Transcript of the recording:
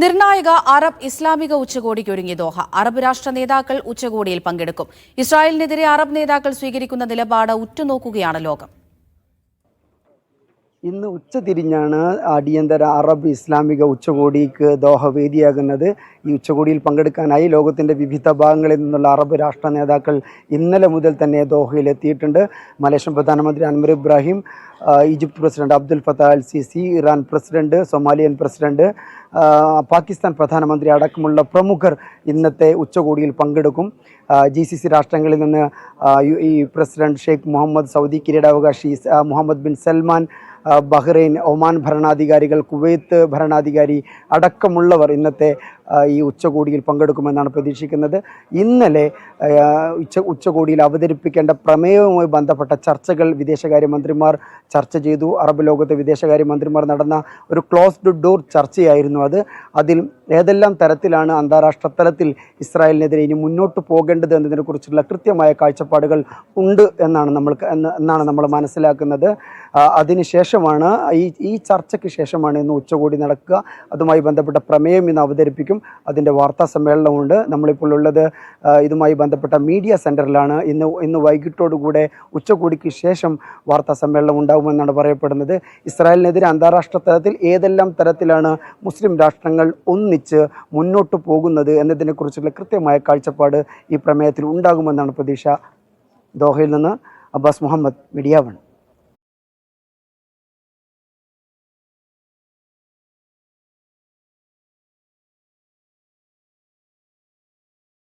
നിർണായക അറബ് ഇസ്ലാമിക ഉച്ചകോടിക്ക് ഒരുങ്ങി ദോഹ. അറബ് രാഷ്ട്ര നേതാക്കൾ ഉച്ചകോടിയിൽ പങ്കെടുക്കും. ഇസ്രായേലിനെതിരെ അറബ് നേതാക്കൾ സ്വീകരിക്കുന്ന നിലപാട് ഉറ്റുനോക്കുകയാണ് ലോകം. ഇന്ന് ഉച്ചതിരിഞ്ഞാണ് അടിയന്തര അറബ് ഇസ്ലാമിക ഉച്ചകോടിക്ക് ദോഹ വേദിയാകുന്നത്. ഈ ഉച്ചകോടിയിൽ പങ്കെടുക്കാനായി ലോകത്തിന്റെ വിവിധ ഭാഗങ്ങളിൽ നിന്നുള്ള അറബ് രാഷ്ട്ര നേതാക്കൾ ഇന്നലെ മുതൽ തന്നെ ദോഹയിൽ എത്തിയിട്ടുണ്ട്. മലേഷ്യൻ പ്രധാനമന്ത്രി Anwar Ibrahim Egypt president Abdul Fattah al Sisi Iran president Somalian president Pakistan പ്രധാനമന്ത്രി അടക്കമുള്ള പ്രമുഖർ ഇന്നത്തെ ഉച്ചകോടിയിൽ പങ്കെടുക്കും. ജി സി സി രാഷ്ട്രങ്ങളിൽ നിന്ന് ഈ പ്രസിഡന്റ് ഷെയ്ഖ് മുഹമ്മദ് സൗദി കിരീടാവകാശി Mohammed bin Salman Bahrain Oman ഭരണാധികാരികൾ കുവൈത്ത് ഭരണാധികാരി അടക്കമുള്ളവർ ഇന്നത്തെ ഈ ഉച്ചകോടിയിൽ പങ്കെടുക്കുമെന്നാണ് പ്രതീക്ഷിക്കുന്നത്. ഇന്നലെ ഉച്ച ഉച്ചകോടിയിൽ അവതരിപ്പിക്കേണ്ട പ്രമേയവുമായി ബന്ധപ്പെട്ട ചർച്ചകൾ വിദേശകാര്യമന്ത്രിമാർ ചർച്ച ചെയ്തു. അറബ് ലോകത്തെ വിദേശകാര്യമന്ത്രിമാർ നടന്ന ഒരു ക്ലോസ്ഡ് ഡോർ ചർച്ചയായിരുന്നു അത്. അതിൽ ഏതെല്ലാം തരത്തിലാണ് അന്താരാഷ്ട്ര തലത്തിൽ ഇസ്രായേലിനെതിരെ ഇനി മുന്നോട്ട് പോകേണ്ടത് എന്നതിനെക്കുറിച്ചുള്ള കൃത്യമായ കാഴ്ചപ്പാടുകൾ ഉണ്ട് എന്നാണ് നമ്മൾ എന്നാണ് നമ്മൾ മനസ്സിലാക്കുന്നത്. അതിനുശേഷമാണ് ഈ ഈ ചർച്ചയ്ക്ക് ശേഷമാണ് ഇന്ന് ഉച്ചകോടി നടക്കുക. അതുമായി ബന്ധപ്പെട്ട പ്രമേയം ഇന്ന് അവതരിപ്പിക്കും. അതിന്റെ വാർത്താ സമ്മേളനമുണ്ട് നമ്മളിപ്പോൾ ഉള്ളത് ഇതുമായി ബന്ധപ്പെട്ട മീഡിയ സെന്ററിലാണ് ഇന്ന് ഇന്ന് വൈകിട്ടോടുകൂടെ ഉച്ചകോടിക്ക് ശേഷം വാർത്താ സമ്മേളനം ഉണ്ടാകുമെന്നാണ് പറയപ്പെടുന്നത്. ഇസ്രായേലിനെതിരെ അന്താരാഷ്ട്ര തലത്തിൽ ഏതെല്ലാം തരത്തിലാണ് മുസ്ലിം രാഷ്ട്രങ്ങൾ ഒന്നിച്ച് മുന്നോട്ട് പോകുന്നത് എന്നതിനെക്കുറിച്ചുള്ള കൃത്യമായ കാഴ്ചപ്പാട് ഈ പ്രമേയത്തിൽ ഉണ്ടാകുമെന്നാണ് പ്രതീക്ഷ. ദോഹയിൽ നിന്ന് അബ്ബാസ് മുഹമ്മദ് മീഡിയ വൺ.